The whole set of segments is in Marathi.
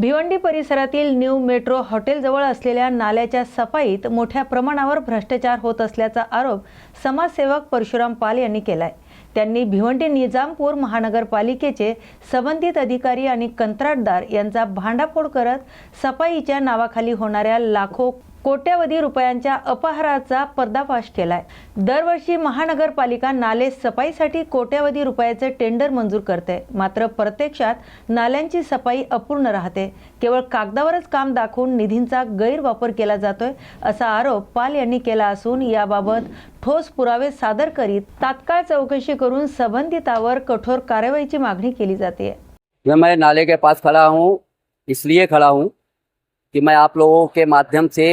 भिवंडी परिसरातील न्यू मेट्रो हॉटेलजवळ असलेल्या नाल्याच्या सफाईत मोठ्या प्रमाणावर भ्रष्टाचार होत असल्याचा आरोप समाजसेवक परशुराम पाल यांनी केलाय. त्यांनी भिवंडी निजामपूर महानगरपालिकेचे संबंधित अधिकारी आणि कंत्राटदार यांचा भांडाफोड करत सफाईच्या नावाखाली होणाऱ्या लाखो कोट्यावधी रुपयांच्या अपहाराचा पर्दाफाश केलाय. दरवर्षी महानगरपालिका नाले सफाईसाठी कोट्यावधी रुपयाचे टेंडर मंजूर करते. मात्र प्रत्यक्षात नाल्यांची सफाई अपूर्ण राहते. केवळ कागदावरच काम दाखवून निधींचा गैरवापर केला जातोय असा आरोप पाल यांनी केला असून याबाबत ठोस पुरावे सादर करीत तात्काळ चौकशी करून संबंधितावर कठोर कारवाईची मागणी केली जाते. मैं मैं नाले के पास खड़ा हूँ इसलिए खड़ा हूँ कि मैं आप लोगों के माध्यम से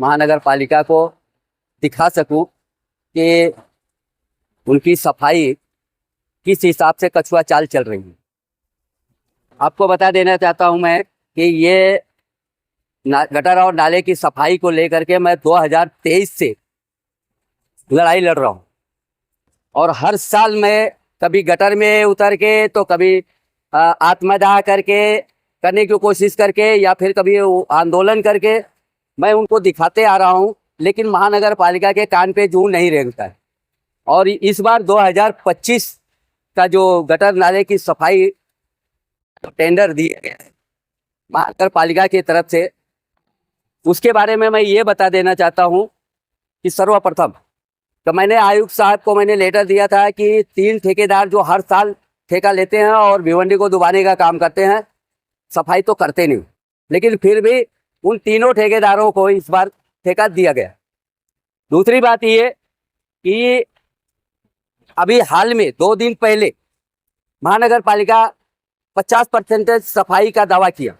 महानगर पालिका को दिखा सकूँ कि उनकी सफ़ाई किस हिसाब से कछुआ चाल चल रही है। आपको बता देना चाहता हूँ मैं कि ये गटर और नाले की सफ़ाई को लेकर के मैं 2023 से लड़ाई लड़ रहा हूँ। और हर साल मैं कभी गटर में उतर के तो कभी आत्मदाह करके करने की कोशिश करके या फिर कभी आंदोलन करके मैं उनको दिखाते आ रहा हूँ, लेकिन महानगर पालिका के कान पे जू नहीं रेंगता है। और इस बार 2025 का जो गटर नाले की सफ़ाई टेंडर दिया गया है महानगर पालिका की तरफ़ से, उसके बारे में मैं ये बता देना चाहता हूँ कि सर्वप्रथम तो मैंने आयुक्त साहब को मैंने लेटर दिया था कि तीन ठेकेदार जो हर साल ठेका लेते हैं और भिवंडी को दुबाने का काम करते हैं, सफ़ाई तो करते नहीं लेकिन फिर भी उन तीनों ठेकेदारों को इस बार ठेका दिया गया। दूसरी बात ये कि अभी हाल में दो दिन पहले महानगर पालिका पचास परसेंटेज सफ़ाई का दावा किया।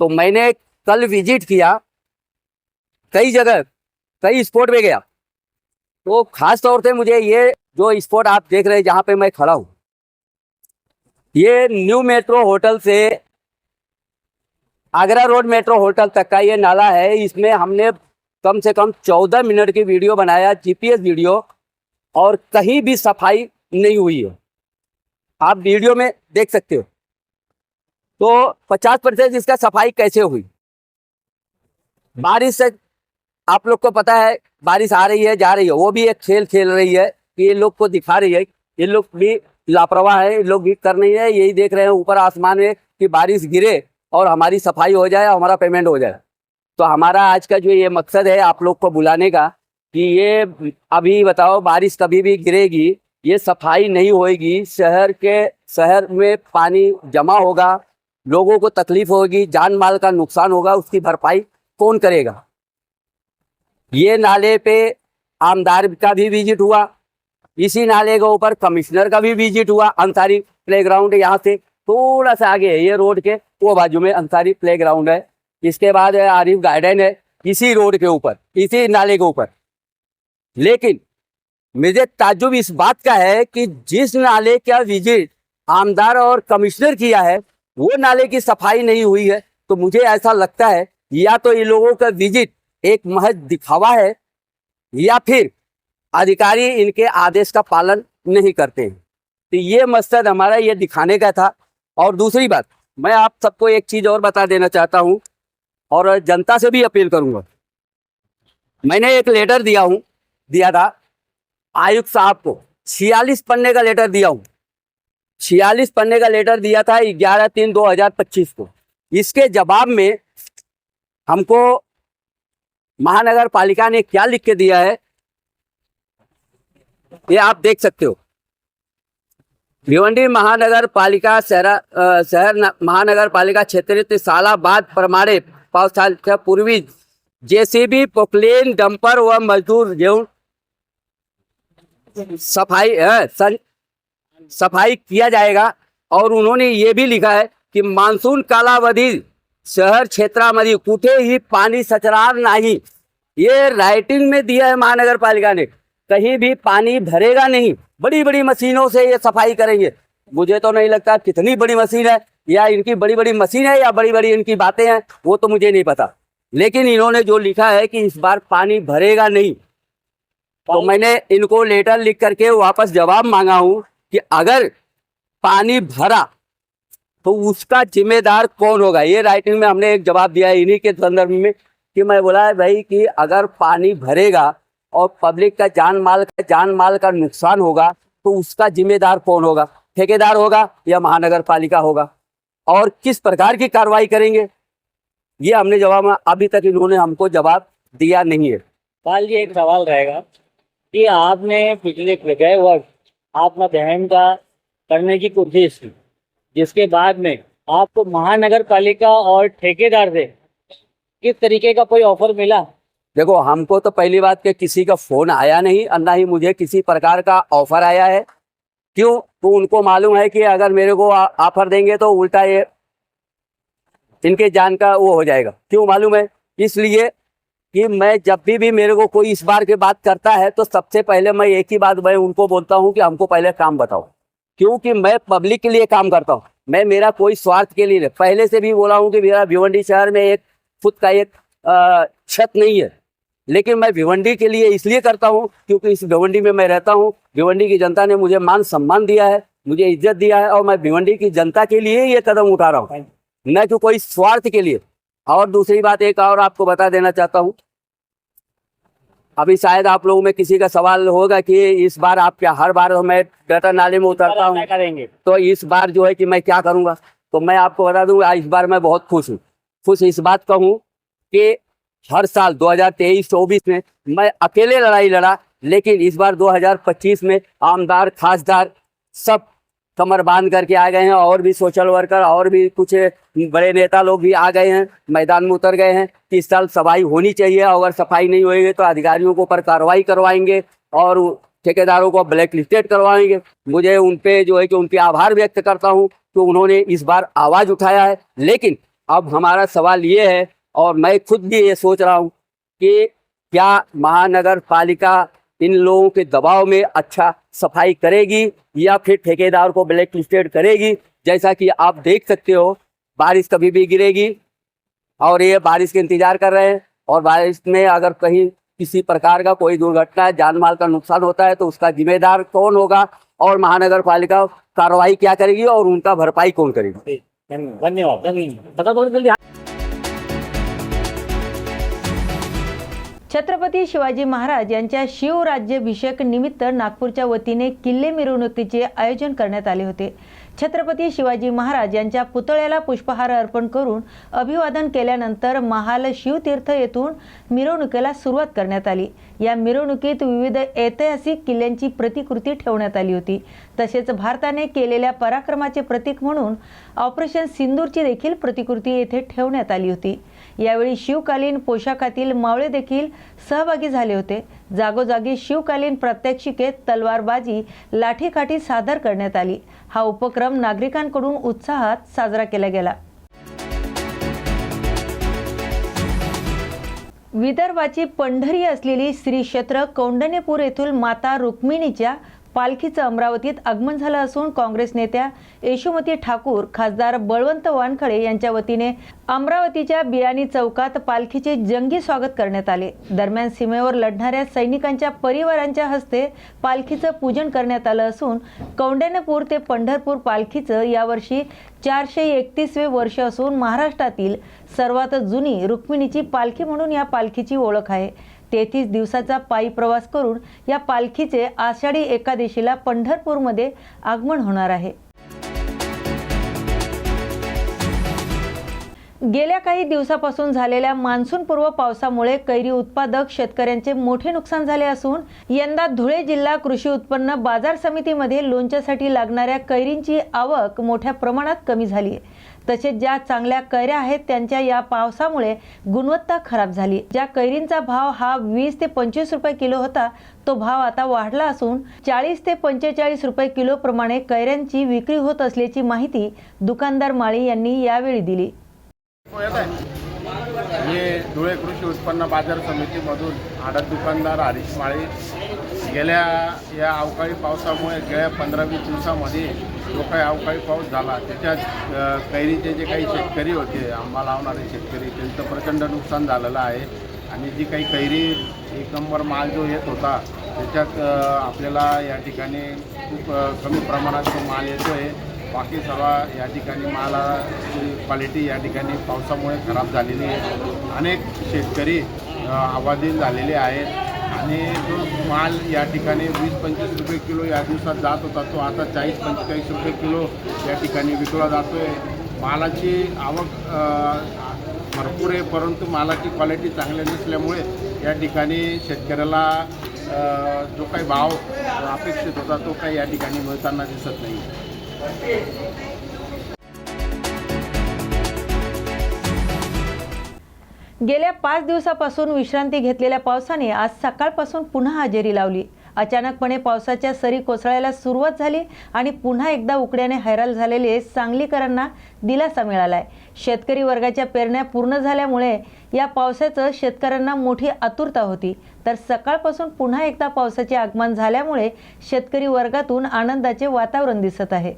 तो मैंने कल विज़िट किया, कई जगह, कई स्पॉट में गया। तो खास तौर से मुझे ये जो स्पॉट आप देख रहे हैं, जहाँ पे मैं खड़ा हूँ, ये न्यू मेट्रो होटल से आगरा रोड मेट्रो होटल तक का ये नाला है। इसमें हमने कम से कम चौदह मिनट की वीडियो बनाया जीपीएस वीडियो, और कहीं भी सफ़ाई नहीं हुई है। आप वीडियो में देख सकते हो। तो पचास परसेंट इसका सफ़ाई कैसे हुई? बारिश से आप लोग को पता है, बारिश आ रही है, जा रही है। वो भी एक खेल खेल रही है कि ये लोग को दिखा रही है। ये लोग भी लापरवाह है, ये लोग भी कर नहीं है। यही देख रहे हैं, ऊपर आसमान में कि बारिश गिरे और हमारी सफ़ाई हो जाए, हमारा पेमेंट हो जाए। तो हमारा आज का जो ये मकसद है आप लोग को बुलाने का, कि ये अभी बताओ, बारिश कभी भी गिरेगी, ये सफ़ाई नहीं होएगी, शहर के, शहर में पानी जमा होगा, लोगों को तकलीफ़ होगी जान माल का नुकसान होगा, उसकी भरपाई कौन करेगा? ये नाले पे आमदार का भी विज़िट हुआ, इसी नाले के ऊपर कमिश्नर का भी विज़िट हुआ, अंसारी प्लेग्राउंड यहाँ से। थोड़ा सा आगे है, ये रोड के वो बाजू में अंसारी प्लेग्राउंड है। इसके बाद आरिफ गार्डन है, इसी रोड के ऊपर, इसी नाले के ऊपर। लेकिन मुझे ताजुब इस बात का है कि जिस नाले का विज़िट आमदार और कमिश्नर किया है, वो नाले की सफ़ाई नहीं हुई है। तो मुझे ऐसा लगता है, या तो ये लोगों का विज़िट एक महज दिखावा है, या फिर अधिकारी इनके आदेश का पालन नहीं करते हैं। तो ये मकसद हमारा ये दिखाने का था और दूसरी बात, मैं आप सबको एक चीज़ और बता देना चाहता हूँ और जनता से भी अपील करूँगा। मैंने एक लेटर दिया हूँ, दिया था आयुक्त साहब को। छियालीस पन्ने का लेटर दिया हूँ। छियालीस पन्ने का लेटर दिया था ग्यारह तीन दो हज़ार पच्चीस को। इसके जवाब में हमको महानगर पालिका ने क्या लिख के दिया है, ये आप देख सकते हो। भिवंडी महानगर पालिका शहरा शहर महानगर पालिका क्षेत्र सालाबाद प्रमाणे पावसाच्या पूर्वी जेसीबी, पोकलेन, डंपर व मजदूर घेऊन सफ़ाई सन- सफ़ाई किया जाएगा। और उन्होंने ये भी लिखा है की मान्सून कालावधी शहर क्षेत्र क्षेत्रामध्ये कुठेही पाणी सचरार नाही। ये राइटिंग में दिया है महानगर पालिका ने। कहीं भी पानी भरेगा नहीं। बड़ी बड़ी मशीनों से ये सफ़ाई करेंगे। मुझे तो नहीं लगता कितनी बड़ी मशीन है, या इनकी बड़ी बड़ी मशीन है, या बड़ी बड़ी इनकी बातें हैं, वो तो मुझे नहीं पता। लेकिन इन्होंने जो लिखा है कि इस बार पानी भरेगा नहीं तो मैंने इनको लेटर लिख करके वापस जवाब मांगा हूँ कि अगर पानी भरा तो उसका जिम्मेदार कौन होगा? ये राइटिंग में हमने एक जवाब दिया है, इन्हीं के संदर्भ में कि मैं बोला है भाई कि अगर पानी भरेगा और पब्लिक का जान माल का जान माल का नुकसान होगा तो उसका जिम्मेदार कौन होगा? ठेकेदार होगा या महानगर पालिका होगा? और किस प्रकार की कार्रवाई करेंगे? ये हमने जवाब, अभी तक इन्होंने हमको जवाब दिया नहीं है। पाल जी, एक सवाल रहेगा कि आपने पिछले गए आत्मा दहन का करने की कोशिश की, जिसके बाद में आपको महानगर पालिका और ठेकेदार से किस तरीके का कोई ऑफ़र मिला? देखो, हमको तो पहली बात के किसी का फ़ोन आया नहीं और ना ही मुझे किसी प्रकार का ऑफ़र आया है। क्यों? तो उनको मालूम है कि अगर मेरे को ऑफ़र देंगे तो उल्टा ये, इनके जान का वो हो जाएगा। क्यों मालूम है? इसलिए कि मैं जब भी भी मेरे को कोई इस बार की बात करता है तो सबसे पहले मैं एक ही बात मैं उनको बोलता हूँ कि हमको पहले काम बताओ। क्योंकि मैं पब्लिक के लिए काम करता हूँ। मैं, मेरा कोई स्वार्थ के लिए पहले से भी बोला हूँ कि मेरा भिवंडी शहर में एक, खुद का एक छत नहीं है। लेकिन मैं भिवंडी के लिए इसलिए करता हूँ क्योंकि इस भिवंडी में मैं रहता हूँ। भिवंडी की जनता ने मुझे मान सम्मान दिया है मुझे इज़्ज़त दिया है और मैं भिवंडी की जनता के लिए ये कदम उठा रहा हूँ। न कि कोई स्वार्थ के लिए। और दूसरी बात एक और आपको बता देना चाहता हूँ। अभी शायद आप लोगों में किसी का सवाल होगा कि इस बार आप क्या हर बार मैं गटर नाले में उतरता हूँ? तो इस बार जो है कि मैं क्या करूँगा? तो मैं आपको बता दूँगा इस बार मैं बहुत खुश हूँ। खुश इस बात का हूँ कि हर साल 2023-24 में मैं अकेले लड़ाई लड़ा, लेकिन इस बार 2025 में आमदार, खासदार सब कमर बाँध करके आ गए हैं, और भी सोशल वर्कर और भी कुछ बड़े नेता लोग भी आ गए हैं, मैदान में उतर गए हैं, कि इस साल सफ़ाई होनी चाहिए, अगर सफ़ाई नहीं होगी तो अधिकारियों को ऊपर कार्रवाई करवाएँगे, और ठेकेदारों को ब्लैक लिस्टेड करवाएँगे। मुझे उन पर जो है कि उनके आभार व्यक्त करता हूँ कि उन्होंने इस बार आवाज़ उठाया है। लेकिन अब हमारा सवाल ये है और मैं खुद भी ये सोच रहा हूँ कि क्या महानगर पालिका इन लोगों के दबाव में अच्छा सफ़ाई करेगी या फिर ठेकेदार को ब्लैक लिस्टेड करेगी? जैसा कि आप देख सकते हो, बारिश कभी भी गिरेगी और ये बारिश के इंतज़ार कर रहे हैं और बारिश में अगर कहीं किसी प्रकार का कोई दुर्घटना जान माल का नुकसान होता है तो उसका जिम्मेदार कौन होगा और महानगर पालिका कार्रवाई क्या करेगी और उनका भरपाई कौन करेगी? धन्यवाद छत्रपती शिवाजी महाराज यांच्या शिवराज्याभिषेक निमित्त नागपूरच्या वतीने किल्ले मिरवणुकीचे आयोजन करण्यात आले होते. छत्रपती शिवाजी महाराज यांच्या पुतळ्याला पुष्पहार अर्पण करून अभिवादन केल्यानंतर महाल शिवतीर्थ येथून मिरवणुकीला सुरुवात करण्यात आली. या मिरवणुकीत विविध ऐतिहासिक किल्ल्यांची प्रतिकृती ठेवण्यात आली होती. तसेच भारताने केलेल्या पराक्रमाचे प्रतीक म्हणून ऑपरेशन सिंदूरची देखील प्रतिकृती येथे ठेवण्यात आली होती. यावेळी शिवकालीन पोशाखातील मावळे देखील सहभागी झाले होते. जागोजागी शिवकालीन प्रात्यक्षिके तलवारबाजी लाठीकाठी सादर करण्यात आली. हा उपक्रम नागरिकांकडून उत्साहात साजरा केला गेला. विदर्भाची पंढरी असलेली श्री क्षेत्र कौंडण्यपूर येथील माता रुक्मिणीच्या पालखीचं अमरावतीत आगमन झालं असून काँग्रेस नेत्या यशोमती ठाकूर खासदार बळवंत वानखडे यांच्या वतीने अमरावतीच्या बियाणी चौकात पालखीचे जंगी स्वागत करण्यात आले. दरम्यान सीमेवर लढणाऱ्या सैनिकांच्या परिवारांच्या हस्ते पालखीचं पूजन करण्यात आलं असून कौंडण्यपूर ते पंढरपूर पालखीचं यावर्षी चारशे एकतीसवे वर्ष असून महाराष्ट्रातील सर्वात जुनी रुक्मिणीची पालखी म्हणून या पालखीची ओळख आहे. तेहतीस दिवसाचा पायी प्रवास करून या पालखीचे आषाढी एकादशीला पंढरपूरमध्ये आगमन होणार आहे. गेल्या काही दिवसापासून झालेल्या मान्सूनपूर्व पावसामुळे कैरी उत्पादक शेतकऱ्यांचे मोठे नुकसान झाले असून यंदा धुळे जिल्हा कृषी उत्पन्न बाजार समितीमध्ये लोणच्यासाठी लागणाऱ्या कैरींची आवक मोठ्या प्रमाणात कमी झाली आहे. तसेच ज्या चांगल्या कैऱ्या आहेत त्यांच्या या पावसामुळे गुणवत्ता खराब झाली. ज्या कैरींचा भाव हा वीस ते पंचवीस रुपये किलो होता तो भाव आता वाढला असून चाळीस ते पंचेचाळीस रुपये किलो प्रमाणे कैऱ्यांची विक्री होत असल्याची माहिती दुकानदार माळी यांनी यावेळी दिली. हे धुळे कृषी उत्पन्न बाजार समितीमधून आडत दुकानदार हरीश माळी. गेल्या या अवकाळी पावसामुळे गेल्या पंधरा वीस दिवसामध्ये जो काही अवकाळी पाऊस झाला. त्याच्यात कैरीचे जे काही शेतकरी होते आंबा लावणारे शेतकरी त्यांचं प्रचंड नुकसान झालेलं आहे. आणि जी काही कैरी एक नंबर माल जो येत होता त्याच्यात आपल्याला या ठिकाणी खूप कमी प्रमाणात तो माल येतो आहे बाकी सर्व या ठिकाणी मालाची क्वालिटी या ठिकाणी पावसामुळे खराब झालेली आहे. अनेक शेतकरी आबादी झालेले आहेत. आणि जो माल या ठिकाणी वीस पंचवीस रुपये किलो या दिवसात जात होता. तो आता चाळीस पंचेचाळीस रुपये किलो या ठिकाणी विकला जातो आहे मालाची आवक भरपूर आहे परंतु मालाची क्वालिटी चांगली नसल्यामुळे या ठिकाणी शेतकऱ्याला जो काही भाव अपेक्षित होता तो काही या ठिकाणी मिळताना दिसत नाही. गेल्या पाच दिवसापासून विश्रांती घेतलेल्या पावसाने आज सकाळपासून पुन्हा हजेरी लावली. अचानकपणे पावसाच्या सरी कोसळायला सुरुवात झाली आणि पुन्हा एकदा उकड्याने हैराल झालेले सांगलीकरांना दिलासा मिळालाय. शेतकरी वर्गाच्या पेरण्या पूर्ण झाल्यामुळे या पावसाचं शेतकऱ्यांना मोठी आतुरता होती. तर सकाळपासून पुन्हा एकदा पावसाचे आगमन झाल्यामुळे शेतकरी वर्गातून आनंदाचे वातावरण दिसत आहे.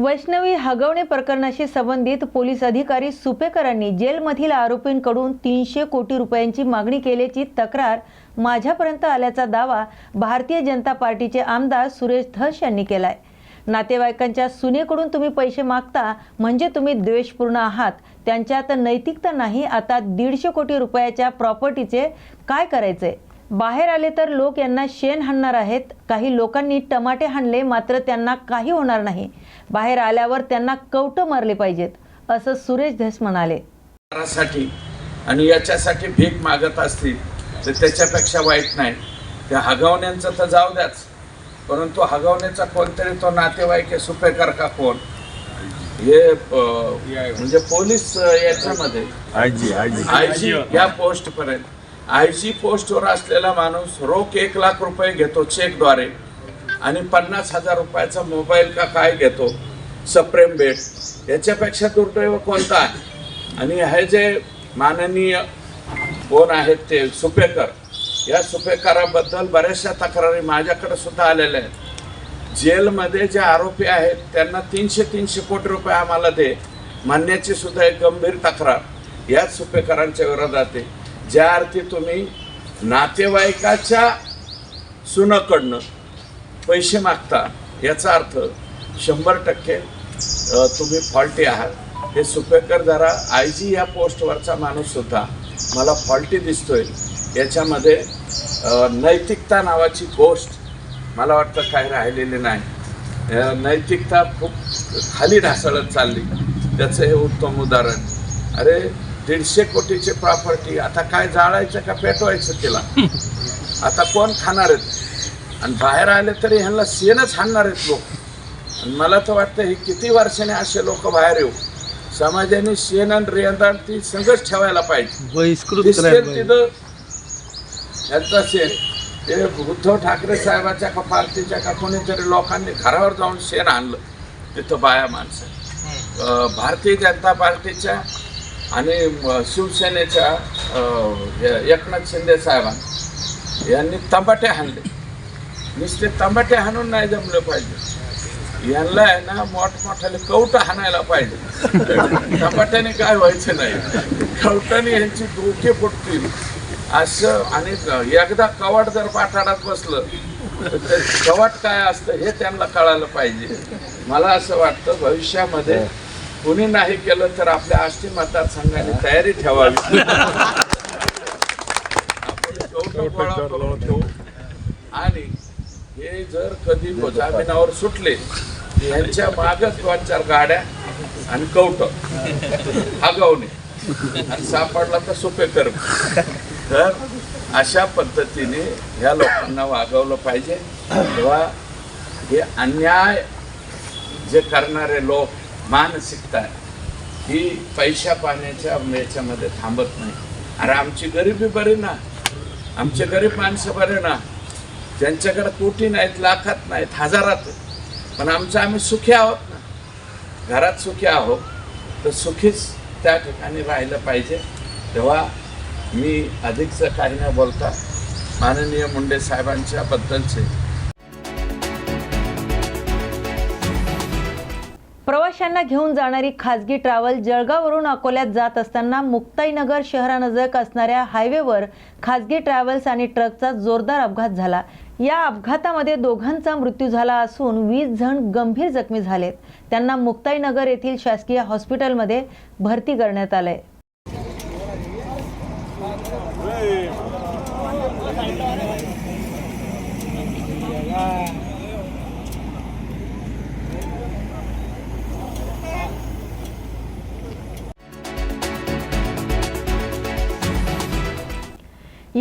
वैष्णवी हगवणे प्रकरणाशी संबंधित पोलीस अधिकारी सुपेकरांनी जेलमधील आरोपींकडून तीनशे कोटी रुपयांची मागणी केल्याची तक्रार माझ्यापर्यंत आल्याचा दावा भारतीय जनता पार्टीचे आमदार सुरेश धस यांनी केलाय. नातेवाईकांच्या सुनेकडून तुम्ही पैसे मागता म्हणजे तुम्ही द्वेषपूर्ण आहात. त्यांच्यात नैतिकता नाही आता दीडशे कोटी रुपयाच्या प्रॉपर्टीचे काय करायचे? बाहेर आले तर लोक यांना शेण हाणणार आहेत. काही लोकांनी टमाटे हाणले मात्र त्यांना काही होणार नाही. बाहेर आल्यावर त्यांना कवटं मारले पाहिजेत असं सुरेश धस म्हणाले. साठी आणि याच्यासाठी भीक मागत असतील तर त्याच्यापेक्षा वाईट नाही. त्या हगवण्यांचं तर जाऊ द्याच. परंतु हगवण्याचा कोणतरी तो नातेवाईक आहे सुपेकर का कोण? हे म्हणजे पोलीस याच्यामध्ये. आय जी या पोस्ट पर्यंत आय जी पोस्टवर असलेला माणूस रोख एक लाख रुपये घेतो चेकद्वारे आणि पन्नास हजार रुपयाचा मोबाईल का काय घेतो? सप्रेम बेट. याच्यापेक्षा दुर्दैव कोणता आहे? आणि हे जे माननीय कोण आहेत ते सुपेकर. या सुपेकराबद्दल बऱ्याचशा तक्रारी माझ्याकडे सुद्धा आलेल्या आहेत. जेलमध्ये जे आरोपी आहेत त्यांना तीनशे तीनशे कोटी रुपये आम्हाला दे म्हणण्याची सुद्धा एक गंभीर तक्रार. याच सुपेकरांच्या विरोधात आहे. ज्या अर्थी तुम्ही नातेवाईकाच्या सुनाकडनं पैसे मागता याचा अर्थ शंभर टक्के तुम्ही फॉल्टी आहात. हे सुपेकर जरा आय जी या पोस्टवरचा माणूससुद्धा मला फॉल्टी दिसतोय. याच्यामध्ये नैतिकता नावाची गोष्ट मला वाटतं काही राहिलेली नाही. नैतिकता खूप खाली ढासळत चालली. त्याचं हे उत्तम उदाहरण. अरे दीडशे कोटीची प्रॉपर्टी आता काय जाळायचं का पेटवायचं तिला? आता कोण खाणार आहेत? आणि बाहेर आले तरी ह्यांना शेणच हाणणार आहेत लोक. आणि मला तर वाटतं हे किती वर्षाने असे लोक बाहेर येऊ? समाजाने शेण आणि रेंदाण ती संघच ठेवायला पाहिजे. तिथं यांचा शेण. ते उद्धव ठाकरे साहेबाच्या का पार्टीच्या का कोणीतरी लोकांनी घरावर जाऊन शेण आणलं. तिथं बाया माणसं. भारतीय जनता पार्टीच्या आणि शिवसेनेच्या एकनाथ शिंदे साहेबांनी यांनी तंबाटे हाणले. नुसते तंबाटे हाणून नाही जमले पाहिजे. यांना आहे ना मोठमोठ्याने कवट हाणायला पाहिजे. तंबाट्याने काय व्हायचं नाही. कवटाने यांची डोके फुटतील. असं आणि एकदा कवाट जर पाठाडात बसलं तर कवाट काय असतं हे त्यांना कळायलं पाहिजे. मला असं वाटतं भविष्यामध्ये कुणी नाही केलं तर आपल्या आष्टी मतदारसंघाने तयारी ठेवावी. आणि हे जर कधी जामिनावर सुटले यांच्या मागच दोन चार गाड्या आणि कवट आगावणे आणि सापडला तर सोपे कर तर अशा पद्धतीने ह्या लोकांना वागवलं पाहिजे. तेव्हा हे अन्याय जे करणारे लोक मानसिकता आहे, ही पैशा पाण्याच्या याच्यामध्ये थांबत नाही. अरे आमची गरिबी बरी ना. आमचे गरीब माणसं बरे ना. ज्यांच्याकडे कोटी नाहीत लाखात नाहीत हजारात पण आमचं आम्ही सुखी आहोत ना. घरात सुखी आहोत तर सुखीच त्या ठिकाणी राहिलं पाहिजे. तेव्हा मी अधिकचं काही न बोलता माननीय मुंडे साहेबांच्या बद्दलचे प्रवाशांना घेऊन जाणारी खासगी ट्रॅव्हल जळगाववरून अकोल्यात जात असताना मुक्ताईनगर शहरानजक असणाऱ्या हायवेवर खासगी ट्रॅव्हल्स आणि ट्रकचा जोरदार अपघात झाला. या अपघातामध्ये दोघांचा मृत्यू झाला असून वीस जण गंभीर जखमी झालेत. त्यांना मुक्ताईनगर येथील शासकीय हॉस्पिटलमध्ये भरती करण्यात आलंय.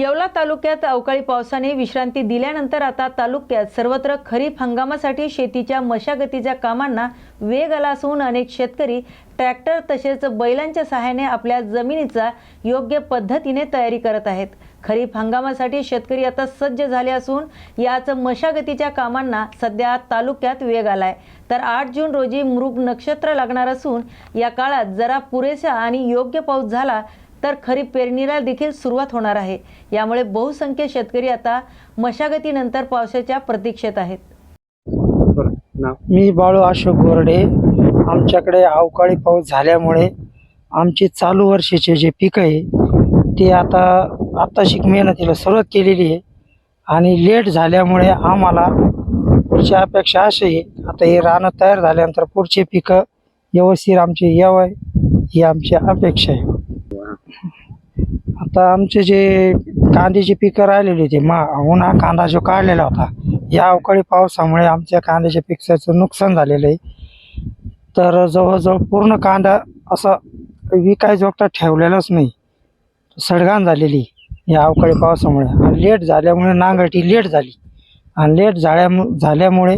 येवला तालुक्यात अवकाळी पावसाने विश्रांती दिल्यानंतर आता तालुक्यात सर्वत्र खरीप हंगामासाठी शेतीच्या मशागतीच्या कामांना वेग आला असून अनेक शेतकरी ट्रॅक्टर तसेच बैलांच्या सहाय्याने आपल्या जमिनीचा योग्य पद्धतीने तयारी करत आहेत. खरीप हंगामासाठी शेतकरी आता सज्ज झाले असून याच मशागतीच्या कामांना सध्या तालुक्यात वेग आलाय. तर आठ जून रोजी मृग नक्षत्र लागणार असून या काळात जरा पुरेसा आणि योग्य पाऊस झाला तर खरीप पेरणीला देखील सुरुवात होणार आहे. यामुळे बहुसंख्य शेतकरी आता मशागतीनंतर पावसाच्या प्रतीक्षेत आहेत. मी बाळू अशोक गोरडे. आमच्याकडे अवकाळी पाऊस झाल्यामुळे आमचे चालू वर्षाचे जे पीक आहे ते आता आत्ताशिक मेहनतीला सुरुवात केलेली आहे. आणि लेट झाल्यामुळे आम्हाला पुढची अपेक्षा अशी आहे आता हे रानं तयार झाल्यानंतर पुढचे पिकं व्यवस्थित आमचे यावं ही आमची अपेक्षा आहे. आता आमचे जे कांद्याचे पिकं राहिलेले होते मा उन्हा कांदा जो काढलेला होता या अवकाळी पावसामुळे आमच्या कांद्याच्या पिकाचं नुकसान झालेलं आहे. तर जवळजवळ पूर्ण कांदा असा विकायजोगता ठेवलेलाच नाही. सडगाण झालेली या अवकाळी पावसामुळे. आणि लेट झाल्यामुळे नांगरटी लेट झाली. आणि लेट झाल्या झाल्यामुळे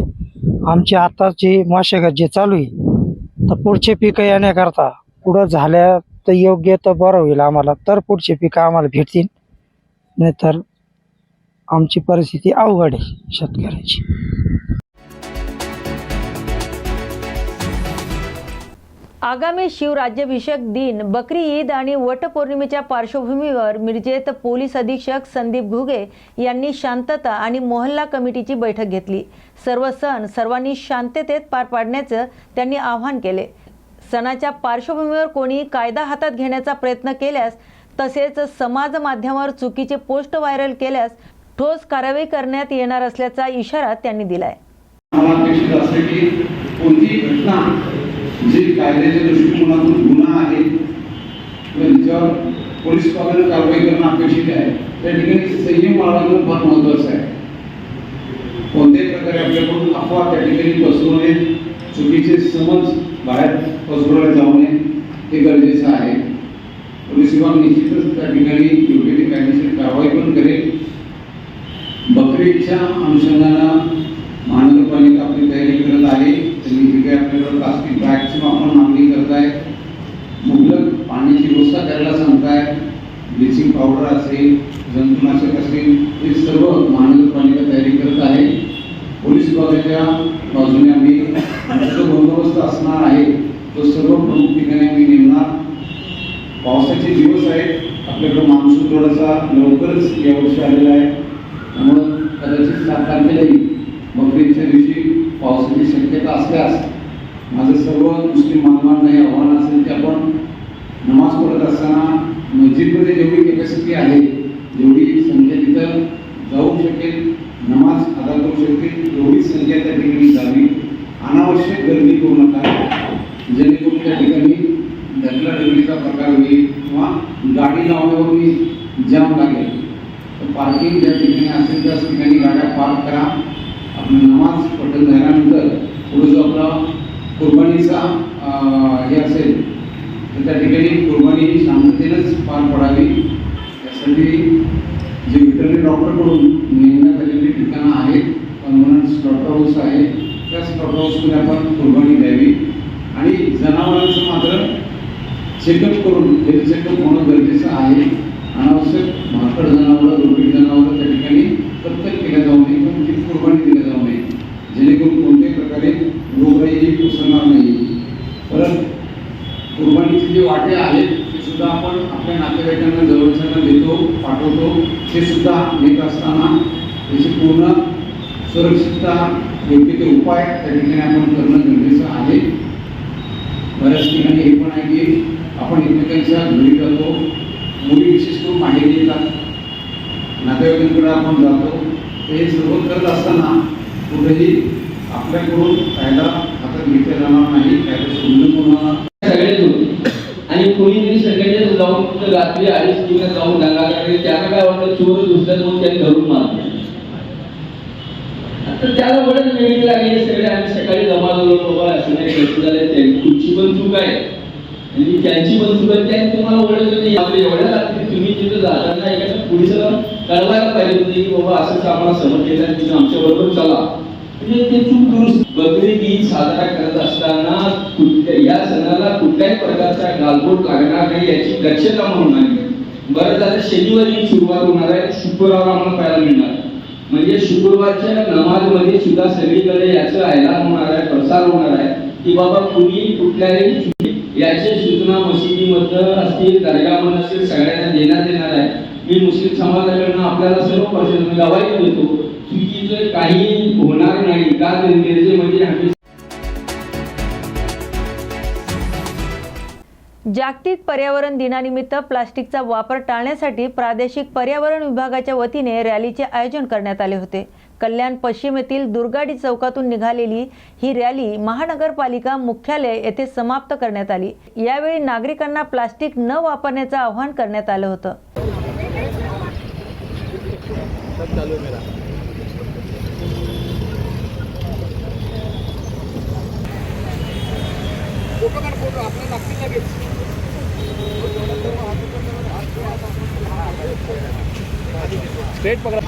आमची आताची मशागत जे चालू आहे तर पुढचे पिकं येण्याकरता पुढं झाल्या तर योग्य तर बरं होईल आम्हाला. तर पुढचे पिकं आम्हाला भेटतील. नाहीतर आमची परिस्थिती अवघड आहे शेतकऱ्याची. आगामी शिवराज्याभिषेक दिन बकरी ईद आणि वटपौर्णिमेच्या पार्श्वभूमीवर मिरजेत पोलीस अधीक्षक संदीप घुगे यांनी शांतता आणि मोहल्ला कमिटीची बैठक घेतली. सर्व सण सर्वांनी शांततेत पार पाडण्याचं त्यांनी आवाहन केले. सणाच्या पार्श्वभूमीवर कोणी कायदा हातात घेण्याचा प्रयत्न केल्यास तसेच समाज माध्यमावर चुकीचे पोस्ट व्हायरल केल्यास ठोस कारवाई करण्यात येणार असल्याचा इशारा त्यांनी दिलाय. कोणतीही घटना जी कायद्याच्या दृष्टिकोनातून गुन्हा आहे किंवा ज्याच्यावर पोलीस पातळीवर कारवाई करणं अपेक्षित आहे त्या ठिकाणी संयम बाळगणं फार महत्वाचं आहे. कोणत्याही प्रकारे आपल्याकडून अफवा त्या ठिकाणी पसरू नये चुकीचे समज बाहेर पसरवले जाऊ नये हे गरजेचं आहे. पोलीस विभाग निश्चितच त्या ठिकाणी योग्य ती कायदेशीर कारवाई पण करेल. बकरीच्या अनुषंगानं महानगरपालिका आपली तयारी करत आहे. त्यांनी जे काही आपल्याकडे प्लास्टिक बॅगची आपण मागणी करत आहे मुबलक पाण्याची व्यवस्था करायला सांगताय. ब्लिचिंग पावडर असेल, जंतुनाशक असेल, हे सर्व महानगरपालिका तयारी करत आहे. पोलीस विभागाच्या बाजूने आम्ही जो बंदोबस्त असणार आहे तो सर्व प्रमुख ठिकाणी मी नेमणार. पावसाचे दिवस आहेत. आपल्याकडं मान्सून थोडासा लवकरच यावर्षी आलेला आहे. त्यामुळं कदाचित सात तारखेलाही बकरीच्या दिवशी पावसाची शक्यता असल्यास माझं सर्व मुस्लिम बांधवांना हे आव्हान असेल की आपण नमाज पडत असताना मस्जिदमध्ये जेवढी कॅपॅसिटी आहे जेवढी संख्या तिथं जाऊ शकेल नमाज अदा करू शकेल एवढीच संख्या त्या ठिकाणी जावी. अनावश्यक गर्दी करू नका. जेणेकरून त्या ठिकाणी ढकलाढकलीचा प्रकार होईल किंवा गाडी लावण्यावरून जाम लागेल. तर पार्किंग ज्या ठिकाणी असेल त्याच ठिकाणी गाड्या पार्क करा. आपण नमाज पठण झाल्यानंतर पुढे जो आपला कुर्बानीचा हे असेल तर त्या ठिकाणी कुर्बानी ही शांततेनंच पार पडावी. त्यासाठी जे विटरनरी डॉक्टरकडून नेमण्यात आलेली ठिकाणं आहेत म्हणून डॉक्टर हाऊस आहे. त्याच स्लॉटर हाऊसमध्ये आपण कुर्बानी द्यावी. आणि जनावरांचं मात्र चेकअप करून हेल्थ चेकअप होणं गरजेचं आहे. अनावश्यक भाकड जनावरं रोपीट जनावरं त्या ठिकाणी कत्तल केल्या जाऊ नये किंवा ती कुर्बानी दिल्या जाऊ नये. जेणेकरून कोणत्याही प्रकारे रोगराई पसरणार नाही. परत कुर्बानीचे जे वाटे आहेत ते सुद्धा आपण आपल्या नातेवाईकांना जवळच्यांना देतो पाठवतो. ते सुद्धा नेत असताना त्याची पूर्ण सुरक्षितता योग्य ते उपाय त्या ठिकाणी आपण करणं गरजेचं आहे. बऱ्याच ठिकाणी हे पण आहे की आपण एकमेकांच्या घरी जातो मुली विशेष करून माहेरी येतात नातेवाईकांकडे आपण जातो हे सर्व करत असताना कुठेही आपल्याकडून कायदा हातात घेतला जाणार नाही कायद्याचं उल्लंघन होणार सगळेच होते. आणि कोणीतरी सगळ्यात जाऊन रात्री अडीच किंवा जाऊन दंगा करायचे त्याला काय वाटलं चोर दुसऱ्या जाऊन त्यांनी धरून मारले तर त्याला वडच वेगळी लागली सगळे आम्ही सकाळी जमा झालो बाबा असं नाही. तुमची पण चूक आहे. आणि त्यांची पण चूक आहे त्यांनी तुम्हाला ओळखलं नाही आपल्या एवढ्या रात्री तुम्ही तिथं जाताना एखाद्या पोलिसाला कळवायला पाहिजे होती की बाबा असंच आम्हाला समज घेतला तुम्ही आमच्या बरोबर चला. म्हणजे ते चूक दुरुस्त. बकरी ईद साजरा करत असताना या सणाला कुठल्याही प्रकारचा गालबोट लागणार नाही याची दक्षता म्हणून आहे बरं झालं शनिवारी सुरुवात होणार आहे. शुक्रवार आम्हाला पाहायला मिळणार. म्हणजे शुक्रवारच्या नमाजमध्ये सुद्धा सगळीकडे याचं ऐलान होणार आहे प्रसार होणार आहे की बाबा कुणी कुठल्याही याच्या सूचना मशिदीमध्ये असतील दर्गामध्ये असतील सगळ्यांना देण्यात येणार आहे. मी मुस्लिम समाजाकडनं आपल्याला सर्व प्रश्न म्हणजे गवाही देतो चुकीचं काही होणार नाही. का निर्देशमध्ये आम्ही जागतिक पर्यावरण दिनानिमित्त प्लास्टिकचा वापर टाळण्यासाठी प्रादेशिक पर्यावरण विभागाच्या वतीने रॅलीचे आयोजन करण्यात आले होते. कल्याण पश्चिम येथील दुर्गाडी चौकातून निघालेली ही रॅली महानगरपालिका मुख्यालय येथे समाप्त करण्यात आली. यावेळी नागरिकांना प्लास्टिक न वापरण्याचं आवाहन करण्यात आलं होतं. स्ट्रेट पकड़ा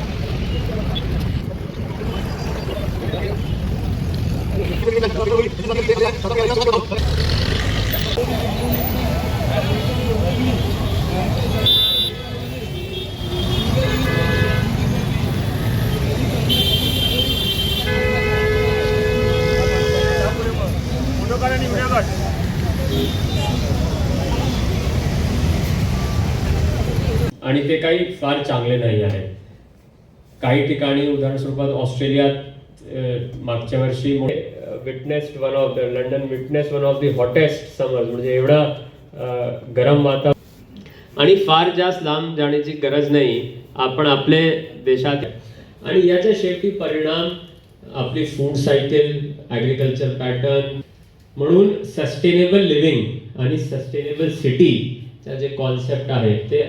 Thank you. आणि ते काही फार चांगले नाही आहेत. काही ठिकाणी उदाहरण स्वरूपात ऑस्ट्रेलियात मागच्या वर्षी witnessed one of the London witness one of the hottest summer म्हणजे एवढा गरम वातावरण. आणि फार जास्त लांब जाण्याची गरज नाही आपण आपले देशात. आणि याच्या शेवटी परिणाम आपली फूड सायकल ॲग्रिकल्चर पॅटर्न म्हणून सस्टेनेबल लिव्हिंग आणि सस्टेनेबल सिटीचा जे कॉन्सेप्ट आहे ते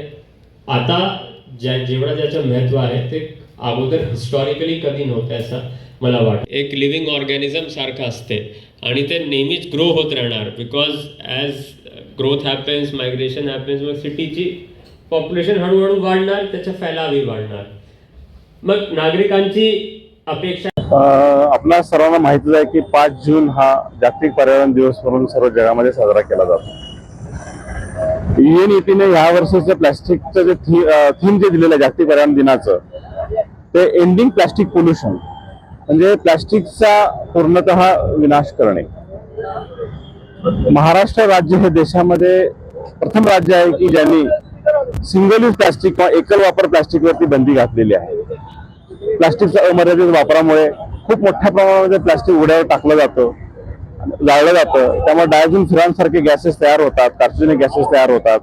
आता ज्या जेवढा ज्याचं महत्त्व आहे ते अगोदर हिस्टॉरिकली कधी नव्हतं असं मला वाटतं एक लिव्हिंग ऑर्गॅनिझम सारखं असते आणि ते नेहमीच ग्रो होत राहणार because as growth happens migration happens मग सिटीची पॉप्युलेशन हळूहळू वाढणार त्याचा फैलावही वाढणार. मग नागरिकांची अपेक्षा आपल्या सर्वांना माहितीच आहे की पाच जून हा जागतिक पर्यावरण दिवस म्हणून सर्व जगामध्ये साजरा केला जातो. युएनईपीने ह्या वर्षाचं प्लास्टिकचं जे थीम जे दिलेलं आहे जागतिक पर्यावरण दिनाचं ते एंडिंग प्लास्टिक पोल्युशन म्हणजे प्लास्टिकचा पूर्णतः विनाश करणे. महाराष्ट्र राज्य हे देशामध्ये प्रथम राज्य आहे की ज्यांनी सिंगल यूज प्लास्टिक किंवा एकल वापर प्लास्टिकवरती बंदी घातलेली आहे. प्लास्टिकच्या अमर्यादित वापरामुळे खूप मोठ्या प्रमाणामध्ये प्लास्टिक उड्यावर टाकलं जातं. जाळलं जातं. त्यामुळे डायझिन फिरांसारखे गॅसेस तयार होतात कार्सिजनिक गॅसेस तयार होतात.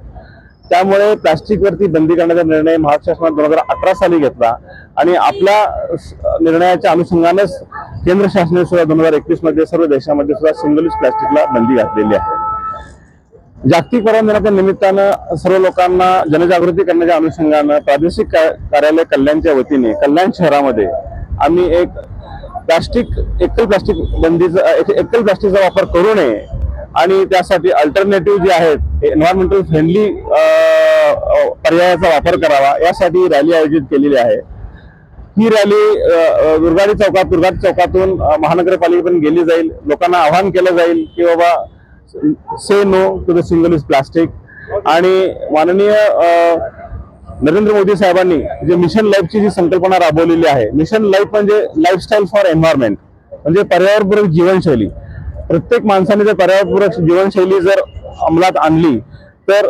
त्यामुळे प्लास्टिकवरती बंदी करण्याचा निर्णय महाराष्ट्र शासनाने दोन हजार अठरा साली घेतला. आणि आपल्या निर्णयाच्या अनुषंगानेच केंद्र शासनाने सुद्धा दोन हजार एकवीसमध्ये सर्व देशामध्ये सुद्धा सिंगल यूज प्लास्टिकला बंदी घातलेली आहे. जागतिक पर्यावरण दिनाच्या निमित्तानं सर्व लोकांना जनजागृती करण्याच्या अनुषंगानं प्रादेशिक कार्यालय कल्याणच्या वतीने कल्याण शहरामध्ये आम्ही एक प्लास्टिक एकल प्लास्टिक बंदीचा एकल प्लास्टिकचा वापर करू नये. आणि त्यासाठी अल्टरनेटिव्ह जे आहेत एन्व्हायरमेंटल फ्रेंडली पर्यायाचा वापर करावा यासाठी रॅली आयोजित केलेली आहे. ही रॅली दुर्गाडी चौकात दुर्गाडी चौकातून महानगरपालिकेपर्यंत गेली जाईल. लोकांना आवाहन केलं जाईल की बाबा say no to the single use plastic आणि माननीय नरेंद्र मोदी साहेबांनी जे मिशन लाईफची जी संकल्पना राबवलेली आहे मिशन लाईफ म्हणजे लाईफस्टाईल फॉर एन्व्हायरमेंट म्हणजे पर्यावरणपूरक जीवनशैली. प्रत्येक माणसाने जर पर्यावरणपूरक जीवनशैली जर अंमलात आणली तर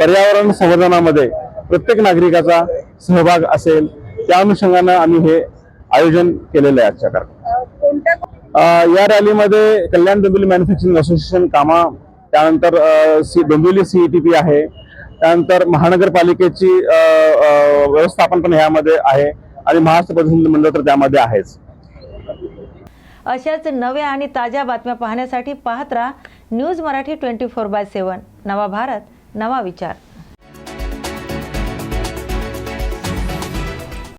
पर्यावरण संवर्धनामध्ये प्रत्येक नागरिकाचा सहभाग असेल. त्या अनुषंगानं आम्ही हे आयोजन केलेलं आहे आजच्या कार्यक्रमात या रॅलीमध्ये कल्याण डोंबिवली मॅन्युफॅक्चरिंग असोसिएशन कामा त्यानंतर सी डोंबिवली सीईटीपी आहे. त्यानंतर महानगरपालिकेची व्यवस्थापन पण ह्यामध्ये आहे आणि महाराष्ट्र प्रतिनिधी मंडळ तर त्यामध्ये आहेच. अशाच नव्या आणि ताज्या बातम्या पाहण्यासाठी पाहत राहा news Marathi twenty four by seven. नवा भारत नवा विचार.